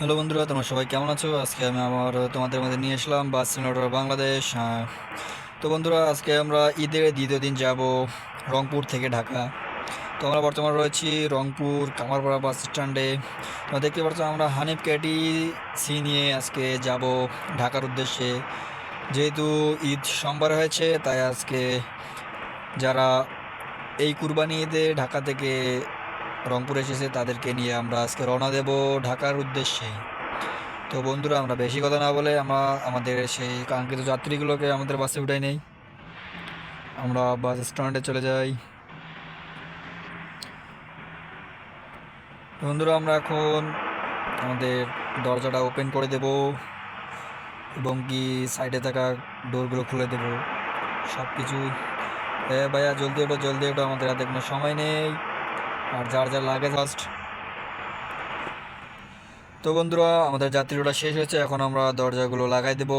Hello বন্ধুরা, তোমরা সবাই কেমন আছো? আজকে আমি আমার তোমাদের মধ্যে নিয়ে আসলাম বাস সিনেমাটোর বাংলাদেশ। তো বন্ধুরা, আজকে আমরা ঈদের দ্বিতীয় দিন যাব রংপুর থেকে ঢাকা। তো আমরা বর্তমানে রয়েছি রংপুর কামারপাড়া বাস স্ট্যান্ডে। তোমরা দেখতে পাচ্ছ আমরা হানিফ ক্যাটি সি নিয়ে আজকে যাব ঢাকার উদ্দেশ্যে। যেহেতু ঈদ সোমবার হয়েছে, তাই আজকে যারা এই কুরবানি ঈদে ঢাকা থেকে রংপুর এসেছে, তাদেরকে নিয়ে আমরা আজকে রওনা দেব ঢাকার উদ্দেশ্যে। তো বন্ধুরা, আমরা বেশি কথা না বলে আমরা আমাদের সেই কাঙ্ক্ষিত যাত্রীগুলোকে আমাদের বাসে উঠাই নেই। আমরা বাস স্ট্যান্ডে চলে যাই। বন্ধুরা, আমরা এখন আমাদের দরজাটা ওপেন করে দেব এবং কি সাইডে থাকা ডোরগুলো খুলে দেব। সব কিছু হ্যাঁ ভাইয়া, জলদি ওঠো জলদি ওঠো, আমাদের হাতে কোনো সময় নেই। আর যার যার লাগে ফার্স্ট তো বন্ধুরা, আমাদের যাত্রীটা শেষ হয়েছে। এখন আমরা দরজাগুলো লাগাই দেব।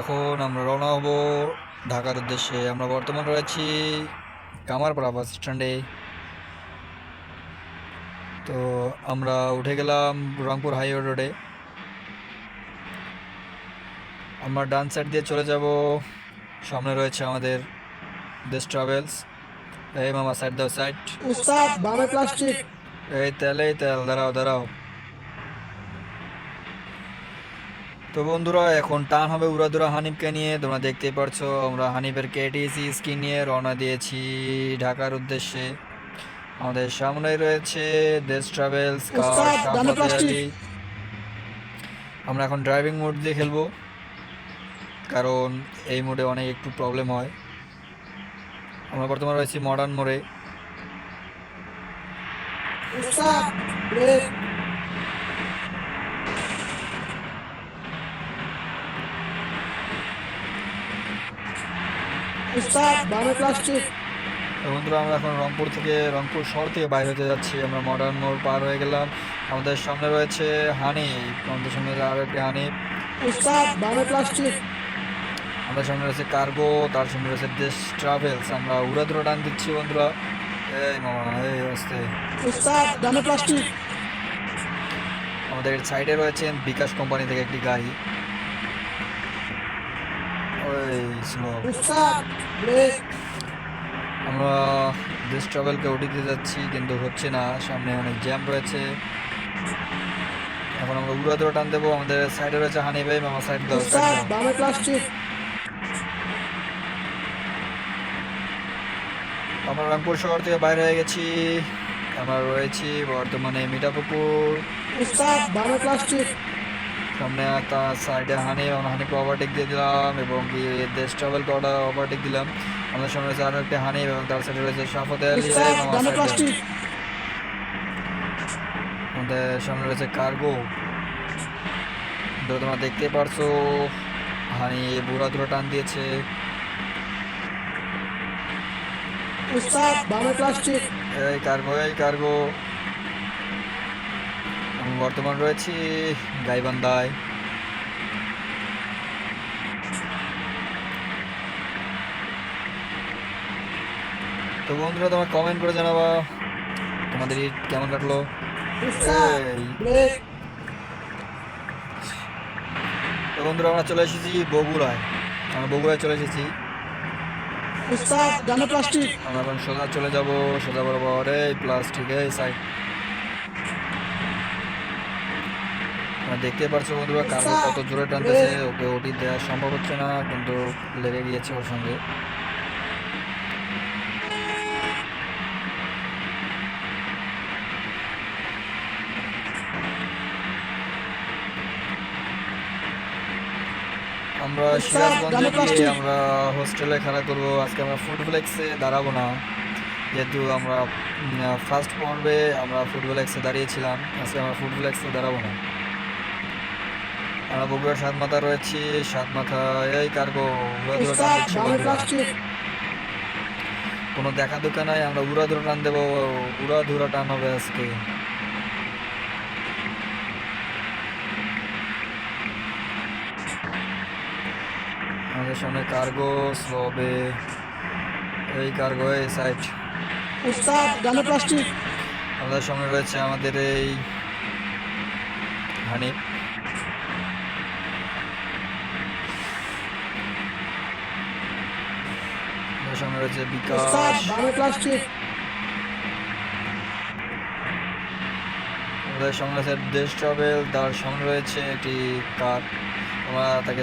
এখন আমরা রওনা হব ঢাকার উদ্দেশ্যে। আমরা বর্তমান রয়েছি কামারপাড়া বাস স্ট্যান্ডে। তো আমরা উঠে গেলাম রংপুর হাইওয়ে রোডে। আমরা ডান সাইড দিয়ে চলে যাব। সামনে রয়েছে আমাদের দেশ ট্রাভেলস এই মামা সাইড দাও সাইড উস্তাদ বামে প্লাস্টিক এই তেল এই তেল দাঁড়াও দাঁড়াও। তো বন্ধুরা এখন টান হবে উড়াদুরা হানিফকে নিয়ে। তোমরা দেখতেই পারছ আমরা হানিফের কেটিসি স্কিন নিয়ে রওনা দিয়েছি ঢাকার উদ্দেশ্যে। আমাদের সামনে রয়েছে দেশ ট্রাভেলস। আমরা এখন ড্রাইভিং মোড দিয়ে খেলব কারণ এই মোডে অনেক একটু প্রবলেম হয়। আমরা বর্তমানে রয়েছি মডার্ন মোড়ে। বন্ধুরা, আমরা এখন রংপুর থেকে, রংপুর শহর থেকে বাইরে হতে যাচ্ছি। আমরা মডার্ন মোড় পার হয়ে গেলাম। আমাদের সামনে রয়েছে হানি আমাদের সামনে আরও একটি হানি আমাদের সামনে রয়েছে কার্গো তার সামনে রয়েছে দেশ ট্রাভেলস। আমরা উড়া ধরে টান দিচ্ছি বন্ধুরা। এই মামা এই আসতে প্লাস্টিক। আমাদের সাইডে রয়েছে বিকাশ কোম্পানি থেকে একটি গাড়ি। আমরা দেশ ট্রাভেলকে উঠিয়ে দিতে যাচ্ছি কিন্তু হচ্ছে না। সামনে অনেক জ্যাম রয়েছে। এখন আমরা উড়া ধরে টান দেবো। আমাদের সাইডে রয়েছে হানি ভাই মামা সাইড দাও প্লাস্টিক। আমরা রংপুর শহর থেকে বাইরে হয়ে গেছি। আমরা রয়েছি বর্তমানে মিঠাপুকুর। সামনে তার সাইডে হানি এবং হানিকে ওভারটেক দিয়ে দিলাম এবং কি দেশ ট্রাভেলকে ওভারটেক দিলাম। আমাদের সামনে রয়েছে আরও একটি হানি এবং তার সাইডে রয়েছে সাফতে আমাদের সামনে রয়েছে কার্গো তোমরা দেখতে পারছ হানি বুড়া দুটো টান দিয়েছে। উস্তাদ বামে প্লাস্টিক এই কার্গো এই কার্গো আমি বর্তমান রয়েছি গাইবান্ধায়। তো বন্ধুরা তোমার কমেন্ট করে জানাবা তোমাদের ঈদ কেমন কাটলো? তো বন্ধুরা আমরা চলে এসেছি বগুড়ায়। আমরা বগুড়ায় চলে এসেছি। উস্তাদ জানো প্লাস্টিক আমরা এখন সোজা চলে যাব সোজা বরাবর এই প্লাস্টিক এই সাইড দেখতে পারছ বন্ধুরা কার্গো কত জোরে টানতেছে ওকে ওটি দেওয়া সম্ভব হচ্ছে না কিন্তু লেগে গিয়েছে ওর সঙ্গে। আমরা সিরাজগঞ্জে গিয়ে আমরা হোস্টেলে খেলা করব। আজকে আমরা ফুটবলেক্সে দাঁড়াবো না। যেহেতু আমরা ফার্স্ট পর্বে আমরা ফুটবলেক্সে দাঁড়িয়েছিলাম আজকে আমরা ফুটবলেক্সে দাঁড়াবো না। আমরা বগুড়ার সাত মাথা রয়েছি সাত মাথা এই কার্গো কোনো দেখা দুকা নাই আমরা উড়া ধরে টান দেবো উড়া ধুরা টান হবে আজকে। আমাদের সামনে কার্গো স্লোবে। এই কার্গো এই সাইড উস্তাদ ডানে প্লাস্টিক আমাদের সামনে রয়েছে আমাদের এই হানিফ। সামনে রয়েছে বিকাশ। প্লাস্টিক আমাদের সামনে রয়েছে দেশ ট্রাভেল। তার সামনে রয়েছে একটি কার। আমরা তাকে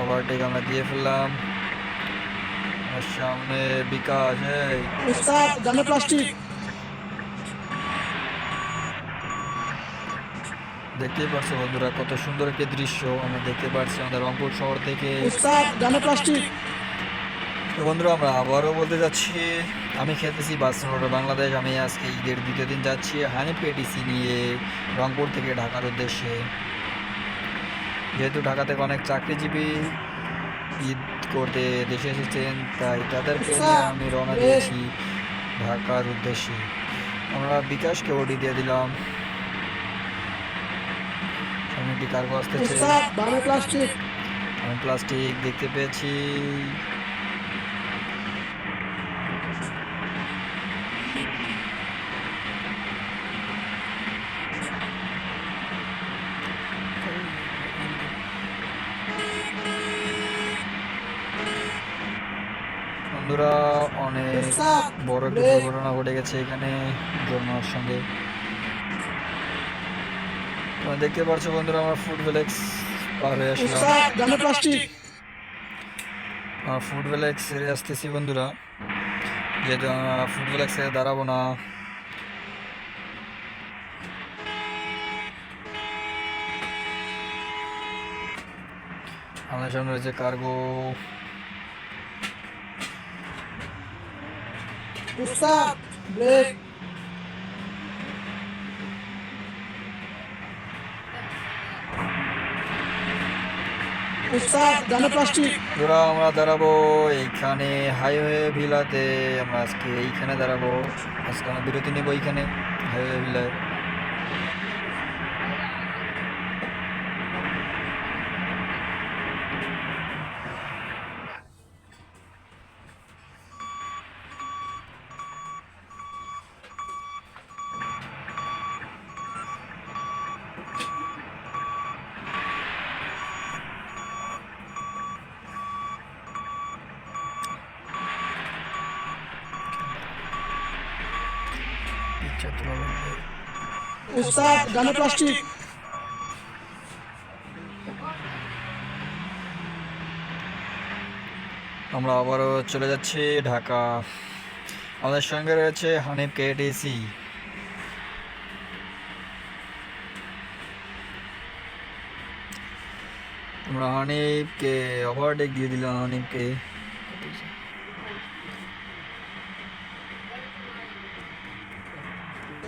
ওভারটেক আমরা দিয়ে ফেললাম। সামনে বিকাশ এই। প্লাস্টিক দেখতেই পারছ বন্ধুরা কত সুন্দর একটি দৃশ্য আমরা দেখতে পাচ্ছি আমাদের রংপুর শহর থেকে। প্লাস্টিক তো বন্ধুরা আমরা আবারও বলতে যাচ্ছি আমি খেলতেছি বার্সেলোনা বাংলাদেশ। আমি আজকে ঈদের দ্বিতীয় দিন যাচ্ছি হানিফ পেটিসি নিয়ে রংপুর থেকে ঢাকার উদ্দেশ্যে। যেহেতু ঢাকা থেকে অনেক চাকরিজীবী ঈদ করতে দেশে এসেছেন তাই তাদেরকে নিয়ে আমি রওনা দিয়েছি ঢাকার উদ্দেশ্যে। আমরা বিকাশকে ওডি দিয়ে দিলাম। সামনে একটি কার্গো আসতেছে। প্লাস্টিক। আমি প্লাস্টিক দেখতে পেয়েছি বন্ধুরা অনেক উস্তাদ বড় একটা দুর্ঘটনা ঘটে গেছে এখানে জন্মার সঙ্গে। তোমরা দেখতে পাচ্ছ বন্ধুরা আমার ফুড ভ্যালেক্স পার হয়ে আসলাম। ফুড ভ্যালেক্স ছেড়ে আসতেছি বন্ধুরা। যেহেতু ফুড ভ্যালেক্সে দাঁড়াবো না। আমাদের সামনে রয়েছে কার্গো প্লাস্টিক বন্ধুরা আমরা দাঁড়াবো এইখানে হাইওয়ে ভিলাতে, আমরা আজকে এইখানে দাঁড়াবো। আজকে আমরা বিরতি নেব এইখানে, হাইওয়ে ভিলায়। ডানে প্লাস্টিক আমরা আবারও চলে যাচ্ছি ঢাকা। আমাদের সঙ্গে রয়েছে হানিফ কেটিসি আমরা হানিফকে ওভারটেক দিয়ে দিলাম হানিফকে।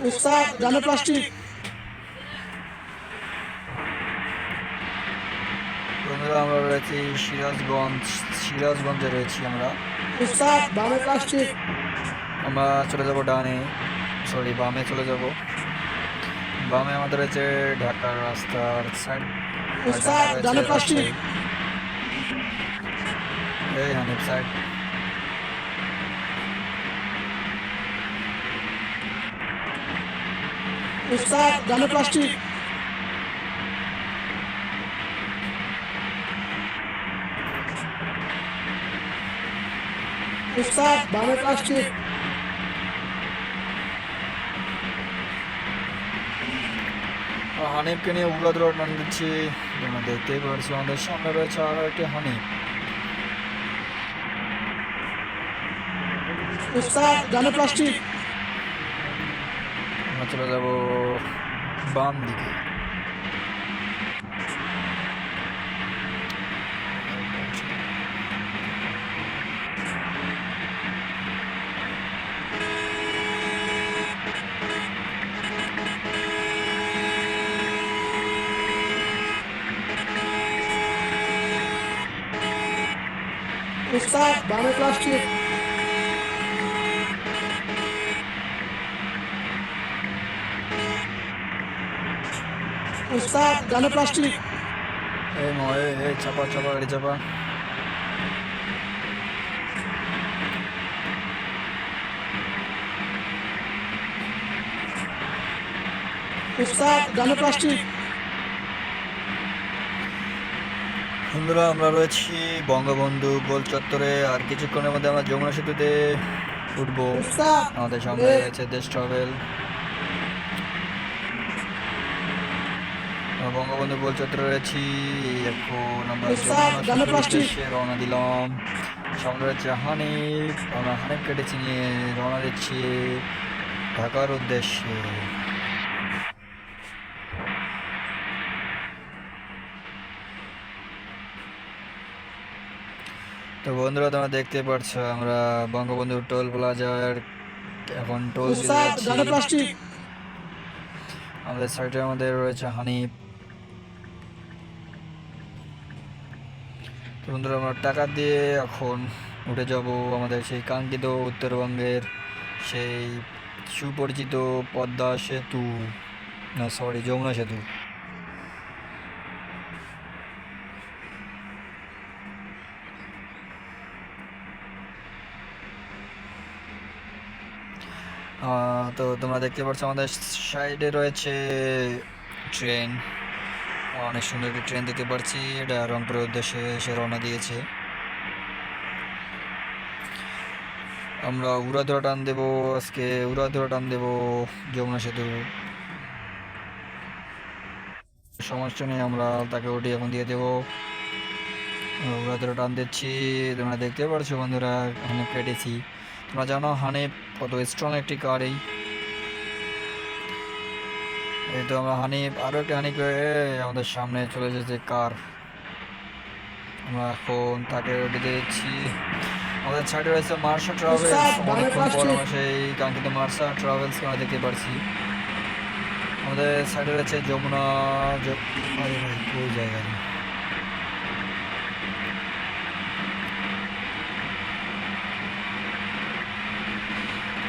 উস্তাদ ডানে প্লাস্টিক বন্ধুরা সিরাজগঞ্জ সিরাজগঞ্জে রয়েছি আমরা। আমরা চলে যাব ডানে সরি বামে চলে যাব। বামে আমাদের রয়েছে ঢাকার রাস্তার সাইড এই হানিফ সাইড উস্তাদ ডানে প্লাস্টিক। উস্তাদ বামে প্লাস্টিক হানিফকে নিয়ে উড়া দৌড় টান দিচ্ছি। তোমরা দেখতেই পারছ আমাদের সামনে রয়েছে আরও একটি হানিফ। ডানে প্লাস্টিক আমরা চলে যাব বাম দিকে উস্তাদ বামে প্লাস্টিক উস্তাদ ডানে প্লাস্টিক এই মা এই এই চাপা চাপা গাড়ি চাপা। উস্তাদ ডানে প্লাস্টিক বন্ধুরা আমরা রয়েছি বঙ্গবন্ধু গোল চত্বরে আর কিছুক্ষণের মধ্যে আমরা যমুনা সেতুতে উঠবো। আমাদের সামনে রয়েছে দেশ ট্রাভেল বঙ্গবন্ধু গোল চত্বরে রয়েছি। এখন আমরা রওনা দিলাম। সামনে রয়েছে হানিফ। আমরা হানিফ কেটেছি নিয়ে রওনা দিচ্ছি ঢাকার উদ্দেশ্যে। তো বন্ধুরা তোমরা দেখতে পাচ্ছ আমরা বঙ্গবন্ধু টোল প্লাজার এখন টোল আমাদের সাইডে আমাদের রয়েছে হানিফ। তো বন্ধুরা আমরা টাকা দিয়ে এখন উঠে যাব আমাদের সেই কাঙ্ক্ষিত উত্তরবঙ্গের সেই সুপরিচিত পদ্মা সেতু। না সরি যমুনা সেতু। তো তোমরা দেখতে পাচ্ছ আমাদের সাইডে রয়েছে ট্রেন অনেক সুন্দর একটি ট্রেন দেখতে পাচ্ছি এটা রংপুরের উদ্দেশ্যে এসে রওনা দিয়েছে। আমরা উড়াধরা টান দেবো, আজকে উড়াধরা টান দেবো, যমুনা সেতু। সমস্যা নেই আমরা তাকে ওটি এখন দিয়ে দেবো। উড়াধরা টান দিচ্ছি, তোমরা দেখতে পাচ্ছ বন্ধুরা, এখানে কেটেছি তোমরা জানো হানিফ কত স্ট্রং একটি কার এই। এই তো আমরা হানিফ আরও একটা হানিফ আমাদের সামনে চলে এসেছে কার আমরা এখন তাকে উঠে দিচ্ছি আমাদের সাইডে রয়েছে মার্শা ট্রাভেলস অনেকক্ষণ পর। আমরা সেই কাঙ্ক্ষিত মার্শা ট্রাভেলস আমরা দেখতে পারছি। আমাদের সাইডে রয়েছে যমুনা ভাই কোই জায়গা রে? আমরা উস্তাদ, হানিফ নিয়ে ডানে যমুনা প্লাস্টিক। সেতুর উপর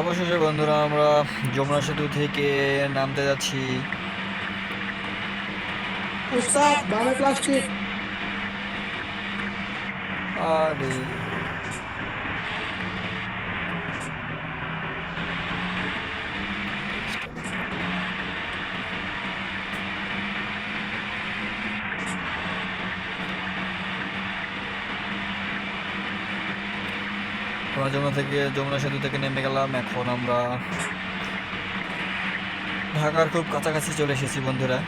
অবশেষে বন্ধুরা আমরা যমুনা সেতু থেকে নামতে যাচ্ছি। প্লাস্টিক আরে। যমুনা থেকে যমুনা সেতু থেকে নেমে গেলাম। এখন আমরা ঢাকার খুব কাছাকাছি চলে এসেছি বন্ধুরা।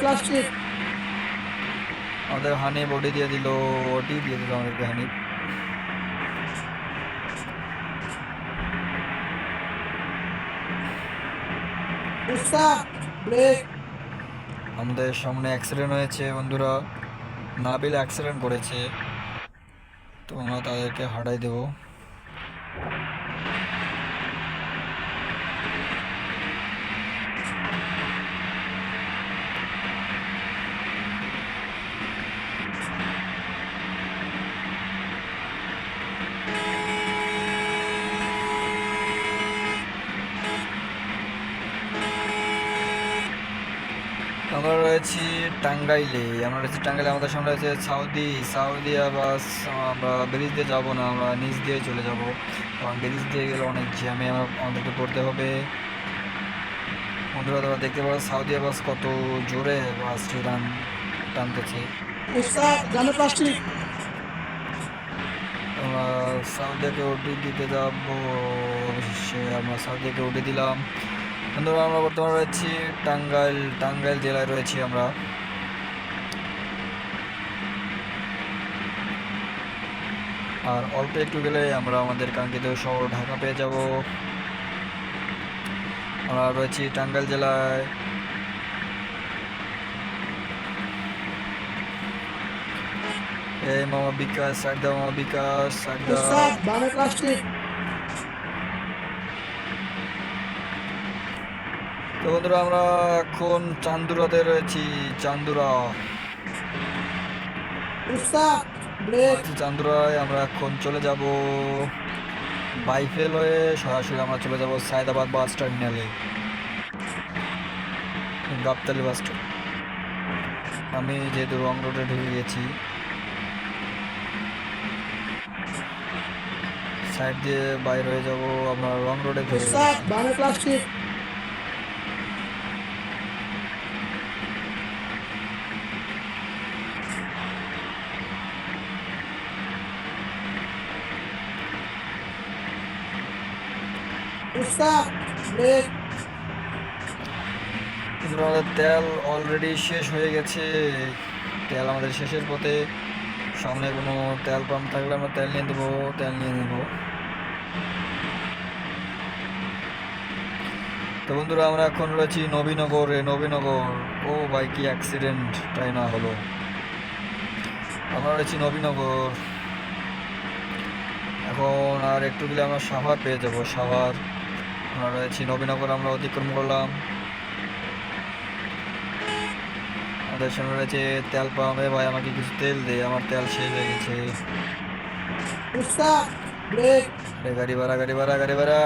প্লাস্টিক আমাদের হানি বডি দিয়ে দিল ওটি দিয়ে দিল আমাদেরকে হানি আমাদের সামনে অ্যাক্সিডেন্ট হয়েছে বন্ধুরা। নাবিল অ্যাক্সিডেন্ট করেছে। তো আমরা তাদেরকে হারাই দেবো আমরা রয়েছি টাঙ্গাইলে আমরা রয়েছি টাঙ্গাইলে আমাদের সামনে রয়েছে সাউদি সাউদি বাস আমরা ব্রিজ দিয়ে যাব না আমরা নিচ দিয়ে চলে যাব। কারণ ব্রিজ দিয়ে গেলে অনেক জ্যামে আমাদেরকে পড়তে হবে। বন্ধুরা তোমরা দেখতে পারো সাউদি বাস কত জোরে বাসটি টান টানতেছে। সাউদিকে ওটি দিতে যাব আমরা সাউদিকে উঠে দিলাম। বন্ধুরা আমরা বর্তমানে রয়েছি, টাঙ্গাইল টাঙ্গাইল জেলায় রয়েছি আমরা। আর অল্প একটু গেলে আমরা আমাদের কাঙ্ক্ষিত শহর ঢাকা পেয়ে যাব। আমরা রয়েছি টাঙ্গাইল জেলায়। এই মামা বিকাশ দাও মামা বিকাশ সাইড তো বন্ধুরা আমরা এখন চান্দুরাতে রয়েছি। চান্দুরা। চান্দুরায় আমরা এখন চলে যাব বাইফেল হয়ে। সরাসরি আমরা চলে যাব সায়দাবাদ বাস টার্মিনালে। গাবতালি বাস আমি যেহেতু রং রোডে ঢুকে গেছি সাইড দিয়ে বাইর হয়ে যাব আমরা রং রোডে ধরে কিন্তু আমাদের তেল অলরেডি শেষ হয়ে গেছে। তেল আমাদের শেষের পথে। সামনে কোনো তেল পাম্প থাকলে আমরা তেল নিয়ে দেবো তেল নিয়ে নেব। তো বন্ধুরা, আমরা এখন রয়েছি নবীনগরে। নবীনগর, ও ভাই কি অ্যাক্সিডেন্টটাই না হলো? আমরা রয়েছি নবীনগর। এখন আর একটু গেলে আমরা সাভার পেয়ে যাব, সাভার। আমরা রয়েছি নবীনগর আমরা অতিক্রম করলাম। আমাদের সামনে রয়েছে তেল পাম্প। ভাই আমাকে কিছু তেল দে আমার তেল শেষ হয়ে গেছে। গাড়ি ভাড়া গাড়ি ভাড়া গাড়ি ভাড়া।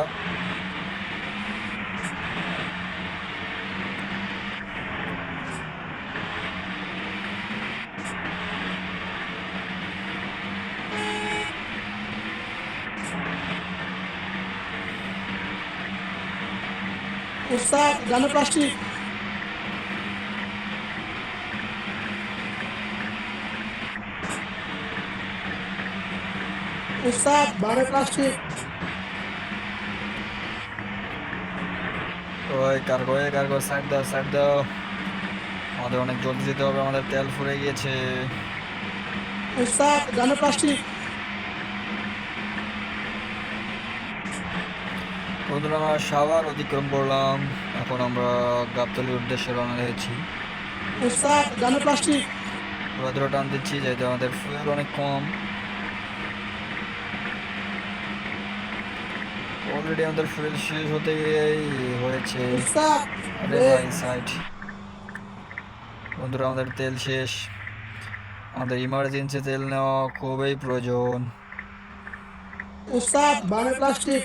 ডানে প্লাস্টিক প্লাস্টিক ওই কার্গো এ কার্গো সাইড দাও সাইড দাও। আমাদের অনেক জলদি যেতে হবে আমাদের তেল ফুরে গিয়েছে। ডানে প্লাস্টিক বন্ধুরা আমরা সাভার অতিক্রম করলাম। এখন আমরা গাবতলির উদ্দেশ্যে রওনা হয়েছি। ধরে টান দিচ্ছি যেহেতু আমাদের ফুয়েল অনেক কম। অলরেডি আমাদের ফুয়েল শেষ হতে গিয়েই হয়েছে উস্তাদ আরে ভাই সাইড বন্ধুরা আমাদের তেল শেষ। আমাদের ইমার্জেন্সি তেল নেওয়া খুবই প্রয়োজন। উস্তাদ প্লাস্টিক।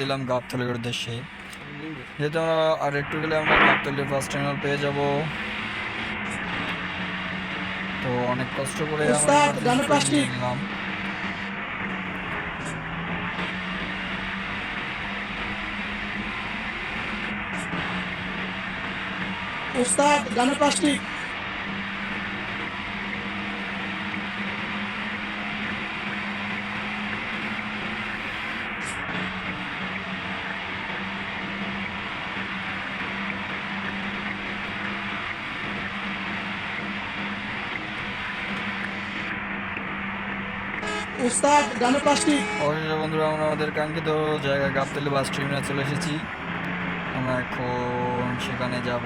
দিলাম গাবতলির উদ্দেশ্যে। যেহেতু আমরা আর একটু গেলে আমরা গাবতলির বাস টার্মিনাল পেয়ে যাব। তো অনেক কষ্ট করে আমরা নিলাম। উস্তাদ ডানে প্লাস্টিক উস্তাদ ডানে প্লাস্টিক অবশেষে বন্ধুরা আমরা আমাদের কাঙ্ক্ষিত জায়গা গাবতলি বাস টার্মিনাল চলে এসেছি। আমরা এখন সেখানে যাব।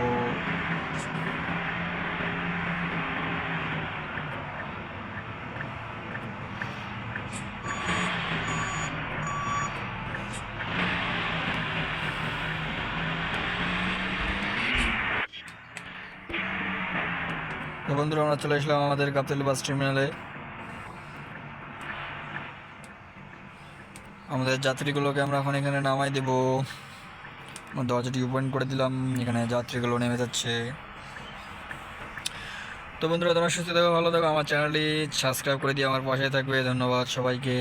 বন্ধুরা আমরা চলে আসলাম আমাদের গাবতলি বাস টার্মিনালে আমাদের যাত্রীগুলোকে আমরা এখন এখানে নামাই দেব। দরজাটি ওপেন করে দিলাম, এখানে যাত্রীগুলো নেমে যাচ্ছে। তো বন্ধুরা, তোমার সুস্থ থাকো, ভালো থাকো। আমার চ্যানেলটি সাবস্ক্রাইব করে দিয়ে আমার পাশে থাকবে। ধন্যবাদ সবাইকে।